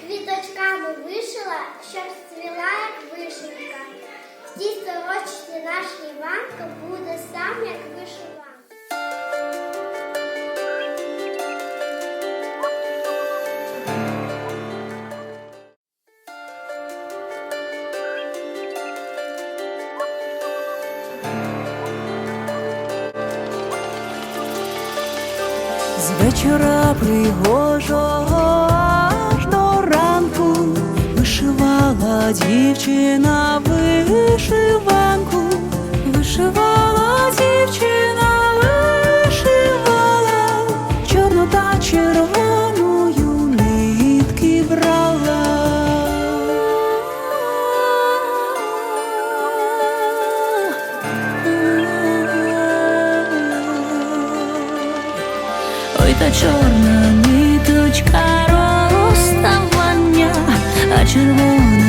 Квіточками вишила, щоб цвіла, як вишивка. В тій сорочці наш Іванка буде сам, як вишиванка. З вечора пригожого дівчина вишиванку, вишивала дівчина, вишивала, чорну та червоною нитки брала. Ой, та чорна ниточка розставання, а червона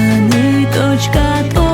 ниточка то